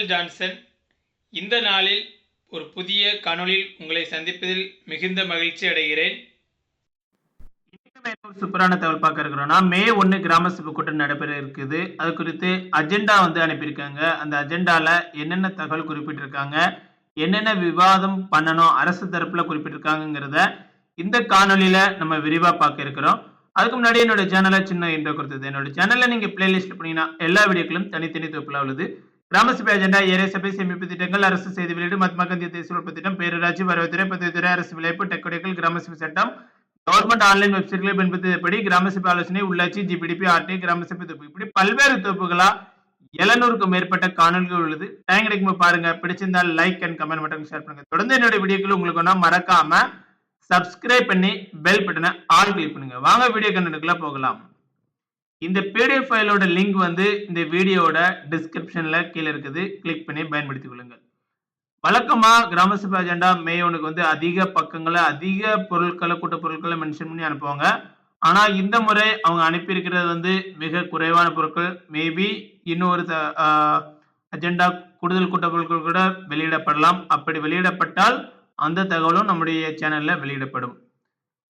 உங்கள் ஜான்சன் இந்த நாளில் ஒரு புதிய காணொளியில் உங்களை சந்திப்பதில் மிகுந்த மகிழ்ச்சி அடைகிறேன். சூப்பரான தகவல் பார்க்க இருக்கிறோம்னா மே ஒன்று கிராம சபை கூட்டம் நடைபெற இருக்குது. அது குறித்து அஜெண்டா வந்து அனுப்பியிருக்காங்க. அந்த அஜெண்டாவில் என்னென்ன தகவல் குறிப்பிட்டிருக்காங்க என்னென்ன விவாதம் பண்ணணும் அரசு தரப்பில் குறிப்பிட்டிருக்காங்கிறத இந்த காணொளியில நம்ம விரிவாக பார்க்க இருக்கிறோம். அதுக்கு முன்னாடி என்னோட சேனலை சின்ன இன்ட்ரோ கொடுத்தது. என்னோட சேனலில் நீங்கள் பிளேலிஸ்ட் பண்ணீங்கன்னா எல்லா வீடியோக்களும் தனித்தனி தொகுப்பில் உள்ளது. கிராம சபை அஜெண்டா ஏரிய சபை சேமிப்பு திட்டங்கள் அரசு செய்தி வெளியீடு மத்மா காந்தி தேசிய உற்பத்தி திட்டம் பேரூராட்சி வரவுத்துறை பதிவுத்துறை அரசு விளைப்பு டெக்கடைகள் கிராம சபை சட்டம் கவர்மெண்ட் ஆன்லைன் வெப்சைட்களை பயன்படுத்தியபடி கிராம சபை ஆலோசனை உள்ளாட்சி ஜிபிடிபி ஆர்டி கிராம சபை தொகுப்பு. இப்படி பல்வேறு தொகுப்புகளா எழுநூறுக்கும் மேற்பட்ட காணொலிகள் உள்ளது. டைம் கிடைக்கும் பாருங்க. பிடிச்சிருந்தால் லைக் அண்ட் கமெண்ட் மட்டும் ஷேர் பண்ணுங்க. தொடர்ந்து என்னோட வீடியோக்கள் உங்களுக்கு ஒன்றா மறக்காம சப்ஸ்கிரைப் பண்ணி பெல் பட்டனை ஆல் கிளிக் பண்ணுங்க. வாங்க வீடியோ கண்டென்ட்டுக்குள்ள போகலாம். இந்த பிடிஎஃப் ஃபைலோட லிங்க் வந்து இந்த வீடியோட டிஸ்கிரிப்ஷனில் கீழே இருக்குது. கிளிக் பண்ணி பயன்படுத்திக் கொள்ளுங்கள். வழக்கமாக கிராம சபை அஜெண்டா மே ஒனுக்கு வந்து அதிக பக்கங்களை அதிக பொருட்களை கூட்ட பொருட்களை மென்ஷன் பண்ணி அனுப்புவாங்க. ஆனால் இந்த முறை அவங்க அனுப்பியிருக்கிறது வந்து மிக குறைவான பொருட்கள். மேபி இன்னொரு அஜெண்டா கூடுதல் கூட்ட பொருட்கள் கூட வெளியிடப்படலாம். அப்படி வெளியிடப்பட்டால் அந்த தகவலும் நம்முடைய சேனலில் வெளியிடப்படும்.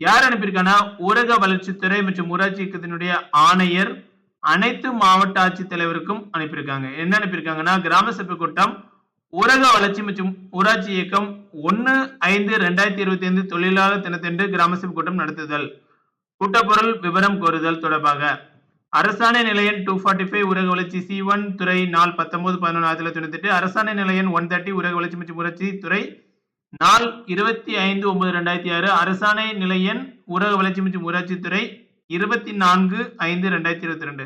யார் அனுப்பியிருக்காங்கன்னா ஊரக வளர்ச்சித்துறை மற்றும் ஊராட்சி இயக்கத்தினுடைய ஆணையர் அனைத்து மாவட்ட ஆட்சித்தலைவருக்கும் அனுப்பியிருக்காங்க. என்ன அனுப்பியிருக்காங்கன்னா கிராம சபை கூட்டம் ஊரக வளர்ச்சி மற்றும் ஊராட்சி இயக்கம் ஒன்று ஐந்து ரெண்டாயிரத்தி இருபத்தி ஐந்து தொழிலாளர் தினத்தன்று கிராம சபை கூட்டம் நடத்துதல் கூட்டப்பொருள் விவரம் கோருதல் தொடர்பாக. அரசாணை நிலையம் டூ ஃபார்ட்டி ஃபைவ் ஊரக வளர்ச்சி சி ஒன் துறை நாள் பத்தொன்பது பதினொன்று ஆயிரத்தி தொள்ளாயிரத்தி தொண்ணூத்தி எட்டு அரசாணை நிலையம் ஒன் தேர்ட்டி ஊரக வளர்ச்சி மற்றும் ஊராட்சி துறை நாள் இருபத்தி ஐந்து ஒன்பது ரெண்டாயிரத்தி ஆறு அரசாணை நிலையன் ஊரக வளர்ச்சி மற்றும் ஊராட்சி துறை இருபத்தி நான்கு ஐந்து ரெண்டாயிரத்தி இருபத்தி ரெண்டு.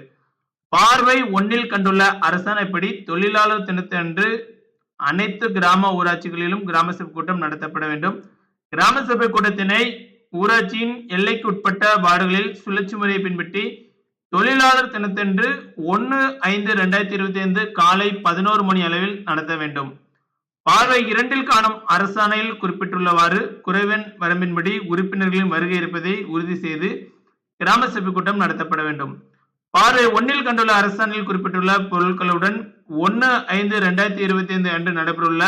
பார்வை ஒன்னில் கண்டுள்ள அரசாணைப்படி தொழிலாளர் தினத்தன்று அனைத்து கிராம ஊராட்சிகளிலும் கிராம சபை கூட்டம் நடத்தப்பட வேண்டும். கிராம சபை கூட்டத்தினை ஊராட்சியின் எல்லைக்கு உட்பட்ட வார்டுகளில் சுழற்சி முறையை பின்பற்றி தொழிலாளர் தினத்தன்று ஒன்று ஐந்து ரெண்டாயிரத்தி இருபத்தி ஐந்து காலை பதினோரு மணி அளவில் நடத்த வேண்டும். பார்வை இரண்டில் காணும் அரசாணையில் குறிப்பிட்டுள்ளவாறு குறைவன் வரம்பின்படி உறுப்பினர்களின் வருகை இருப்பதை உறுதி செய்து கிராம சபை கூட்டம் நடத்தப்பட வேண்டும். பார்வை ஒன்னில் கண்டுள்ள அரசாணையில் குறிப்பிட்டுள்ள பொருட்களுடன் ஒன்று ஐந்து ரெண்டாயிரத்தி இருபத்தி ஐந்து அன்று நடைபெறவுள்ள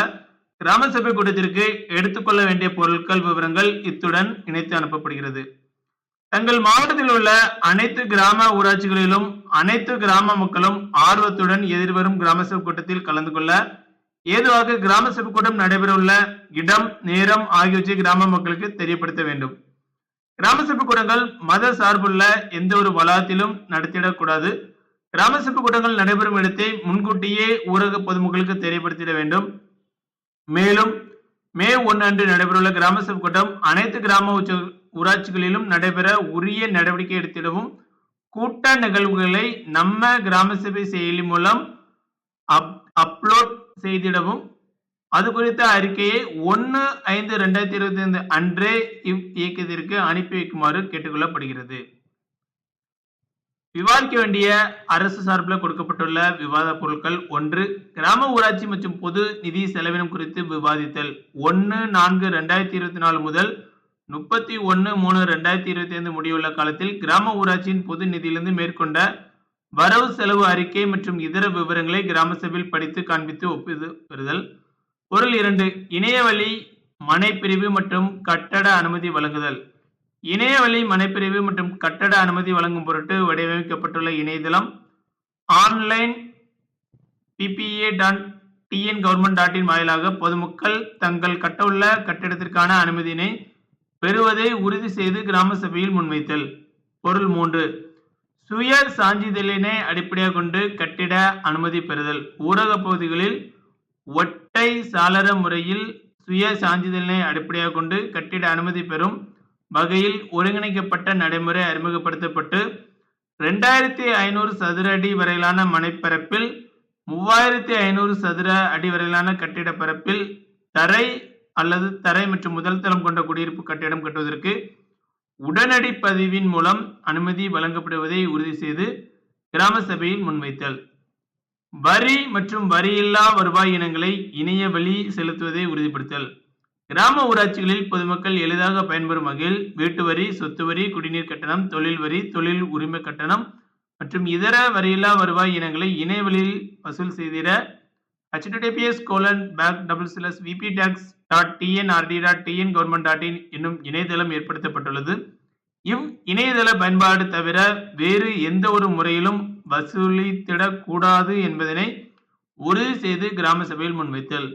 கிராம சபை கூட்டத்திற்கு எடுத்துக்கொள்ள வேண்டிய பொருட்கள் விவரங்கள் இத்துடன் இணைத்து அனுப்பப்படுகிறது. தங்கள் மாவட்டத்தில் உள்ள அனைத்து கிராம ஊராட்சிகளிலும் அனைத்து கிராம மக்களும் ஆர்வத்துடன் எதிர்வரும் கிராம சபை கூட்டத்தில் கலந்து கொள்ள ஏதுவாக கிராம சபை கூட்டம் நடைபெறவுள்ள இடம் நேரம் ஆகியவற்றை கிராம மக்களுக்கு தெரியப்படுத்த வேண்டும். கிராம சபை கூட்டங்கள் மத சார்புள்ள எந்த ஒரு வளாகத்திலும் நடத்திடக்கூடாது கிராம சபை கூட்டங்கள் நடைபெறும் இடத்தை முன்கூட்டியே ஊரக பொதுமக்களுக்கு தெரியப்படுத்திட வேண்டும். மேலும் மே ஒன்று அன்று நடைபெறவுள்ள கிராம சபை கூட்டம் அனைத்து கிராம ஊராட்சிகளிலும் நடைபெற உரிய நடவடிக்கை எடுத்திடவும் கூட்ட நிகழ்வுகளை நம்ம கிராம சபை செயலி மூலம் அப் அப்லோட் செய்திடவும். அது குறித்த அறிக்கையை ஒன்று ஐந்து ரெண்டாயிரத்தி இருபத்தி ஐந்து அன்றே இவ் இயக்கத்திற்கு அனுப்பி வைக்குமாறு கேட்டுக்கொள்ளப்படுகிறது. விவாதிக்க வேண்டிய அரசு சார்பில் கொடுக்கப்பட்டுள்ள விவாத பொருட்கள் ஒன்று கிராம ஊராட்சி மற்றும் பொது நிதி செலவினம் குறித்து விவாதித்தல். ஒன்று நான்கு ரெண்டாயிரத்தி இருபத்தி நாலு முதல் முப்பத்தி ஒன்று மூணு ரெண்டாயிரத்தி இருபத்தி ஐந்து முடிவுள்ள காலத்தில் கிராம ஊராட்சியின் பொது நிதியிலிருந்து மேற்கொண்ட வரவு செலவு அறிக்கை மற்றும் இதர விவரங்களை கிராம சபையில் படித்து காண்பித்து ஒப்பிது பெறுதல். பொருள் இரண்டு இணையவழி மனைப்பிரிவு மற்றும் கட்டட அனுமதி வழங்குதல். இணையவழி மனைப்பிரிவு மற்றும் கட்டட அனுமதி வழங்கும் பொருட்டு வடிவமைக்கப்பட்டுள்ள இணையதளம் online PPA dot TN government dot in வாயிலாக பொதுமக்கள் தங்கள் கட்டவுள்ள கட்டிடத்திற்கான அனுமதியினை பெறுவதை உறுதி செய்து கிராம சபையில் முன்வைத்தல். பொருள் மூன்று சுய சான்றிதழினை அடிப்படையாக கொண்டு கட்டிட அனுமதி பெறுதல். ஊரக பகுதிகளில் ஒட்டை சாளர முறையில் சுய சான்றிதழினை அடிப்படையாக கொண்டு கட்டிட அனுமதி பெறும் வகையில் ஒருங்கிணைக்கப்பட்ட நடைமுறை அறிமுகப்படுத்தப்பட்டு ரெண்டாயிரத்தி ஐநூறு சதுர அடி வரையிலான மனைப்பரப்பில் மூவாயிரத்தி ஐநூறு சதுர அடி வரையிலான கட்டிட பரப்பில் தரை அல்லது தரை மற்றும் முதல் தளம் கொண்ட குடியிருப்பு கட்டிடம் கட்டுவதற்கு உடனடி பதிவின் மூலம் அனுமதி வழங்கப்படுவதை உறுதி செய்து கிராம சபையில் முன்வைத்தல். வரி மற்றும் வரியில்லா வருவாய் இனங்களை இணைய வழி செலுத்துவதை உறுதிப்படுத்தல். கிராம ஊராட்சிகளில் பொதுமக்கள் எளிதாக பயன்பெறும் வகையில் வீட்டு வரி சொத்து வரி குடிநீர் கட்டணம் தொழில் வரி தொழில் உரிமை கட்டணம் மற்றும் இதர வரியில்லா வருவாய் இனங்களை இணைய வழியில் வசூல் செய்திட https colon back double slash VP tax dot TNRD dot TN government dot in என்னும் இணையதளம் ஏற்படுத்தப்பட்டுள்ளது. இவ் இணையதள பயன்பாடு தவிர வேறு எந்த ஒரு முறையிலும் வசூலித்திடக்கூடாது என்பதனை உறுதி செய்து கிராம சபையில் முன்வைத்தல்.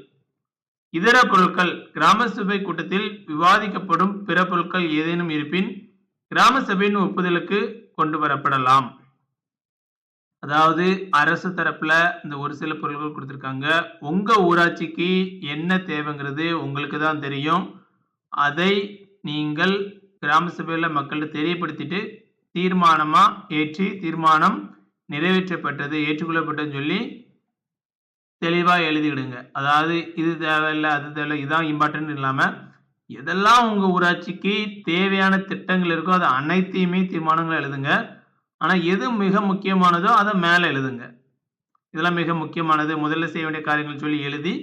இதர பொருட்கள் கிராம சபை கூட்டத்தில் விவாதிக்கப்படும் பிற பொருட்கள் ஏதேனும் இருப்பின் கிராம சபையின் ஒப்புதலுக்கு கொண்டு வரப்படலாம். அதாவது அரசு தரப்புல இந்த ஒரு சில பொருட்கள் கொடுத்துருக்காங்க. உங்க ஊராட்சிக்கு என்ன தேவைங்கிறது உங்களுக்கு தான் தெரியும். அதை நீங்கள் கிராம சபையில் மக்கள்கிட்ட தெரியப்படுத்திட்டு தீர்மானமா ஏற்றி தீர்மானம் நிறைவேற்றப்பட்டது ஏற்றுக்கொள்ளப்பட்டதுன்னு சொல்லி தெளிவா எழுதிவிடுங்க அதாவது இது தேவையில்லை அது தேவையில்லை இதுதான் இம்பார்ட்டன்ட் இல்லாம எதெல்லாம் உங்க ஊராட்சிக்கு தேவையான திட்டங்கள் இருக்கோ அது அனைத்தையுமே தீர்மானங்களை எழுதுங்க. ஆனால் எது மிக முக்கியமானதோ அதை மேலே எழுதுங்க. இதெல்லாம் மிக முக்கியமானது. முதல்ல செய்ய வேண்டிய காரியங்கள் சொல்லி எழுதி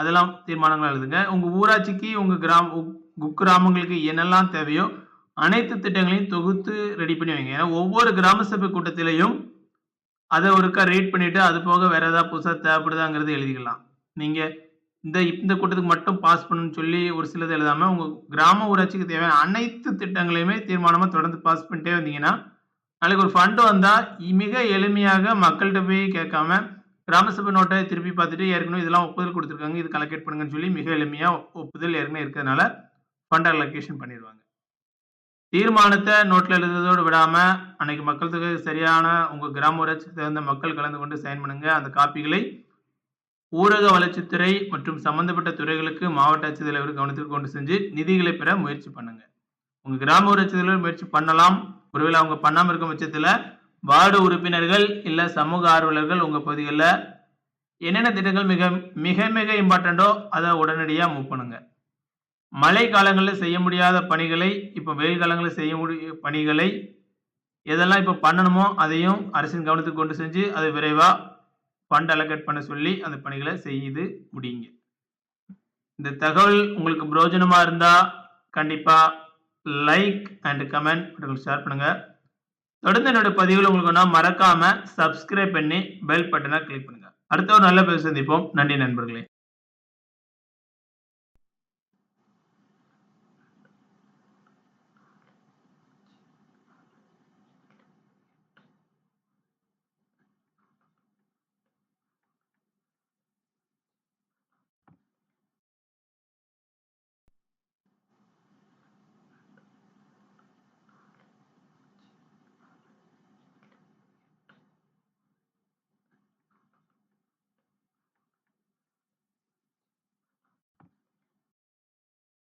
அதெல்லாம் தீர்மானங்கள் எழுதுங்க. உங்கள் ஊராட்சிக்கு உங்கள் கிராம குக்கிராமங்களுக்கு என்னெல்லாம் தேவையோ அனைத்து திட்டங்களையும் தொகுத்து ரெடி பண்ணி வைங்க. ஏன்னா ஒவ்வொரு கிராம சபை கூட்டத்திலையும் அதை ஒருக்கா ரீட் பண்ணிவிட்டு அது போக வேறு ஏதாவது புதுசாக தேவைப்படுதாங்கிறது எழுதிக்கலாம். நீங்கள் இந்த இந்த கூட்டத்துக்கு மட்டும் பாஸ் பண்ணணும்னு சொல்லி ஒரு சிலது எழுதாமல் உங்கள் கிராம ஊராட்சிக்கு தேவையான அனைத்து திட்டங்களையுமே தீர்மானமாக தொடர்ந்து பாஸ் பண்ணிட்டே வந்தீங்கன்னா நாளைக்கு ஒரு ஃபண்டு வந்தால் மிக எளிமையாக மக்கள்கிட்ட போய் கேட்காம கிராம சபை நோட்டை திருப்பி பார்த்துட்டு ஏற்கனவே இதெல்லாம் ஒப்புதல் கொடுத்துருக்காங்க இது கலெக்ட் பண்ணுங்கன்னு சொல்லி மிக எளிமையாக ஒப்புதல் ஏற்கனவே இருக்கிறதுனால ஃபண்ட் அலோகேஷன் பண்ணிடுவாங்க. தீர்மானத்தை நோட்டில் எழுதுறதோடு விடாமல் அன்னைக்கு மக்கள் தொகை சரியான உங்கள் கிராம ஊராட்சி தகுந்த மக்கள் கலந்து கொண்டு சைன் பண்ணுங்க. அந்த காப்பிகளை ஊரக வளர்ச்சித்துறை மற்றும் சம்பந்தப்பட்ட துறைகளுக்கு மாவட்ட ஆட்சித்தலைவர் கவனத்திற்கு கொண்டு செஞ்சு நிதிகளை பெற முயற்சி பண்ணுங்க. உங்கள் கிராம ஊராட்சி தலைவர் முயற்சி பண்ணலாம். ஒருவேளை அவங்க பண்ணாம இருக்கும் பட்சத்துல வார்டு உறுப்பினர்கள் இல்ல சமூக ஆர்வலர்கள் உங்க பகுதிகளில் என்னென்ன திட்டங்கள் மிக மிக மிக இம்பார்ட்டண்ட்டோ அதை உடனடியாக மூவ் பண்ணுங்க. மழை காலங்களில் செய்ய முடியாத பணிகளை இப்போ வெயில் காலங்களில் செய்ய முடிய பணிகளை எதெல்லாம் இப்போ பண்ணணுமோ அதையும் அரசின் கவனத்துக்கு கொண்டு செஞ்சு அதை விரைவாக ஃபண்ட் அலோகேட் பண்ண சொல்லி அந்த பணிகளை செய்து முடியுங்க. இந்த தகவல் உங்களுக்கு பிரயோஜனமாக இருந்தால் கண்டிப்பாக லைக் அண்ட் கமெண்ட் பட்டன்கள் ஷேர் பண்ணுங்க. தொடர்ந்து என்னோட பதிவுகள் உங்களுக்கு நான் மறக்காம சப்ஸ்கிரைப் பண்ணி பெல் பட்டனை கிளிக் பண்ணுங்க. அடுத்த ஒரு நல்ல பேர் சந்திப்போம். நன்றி நண்பர்களே.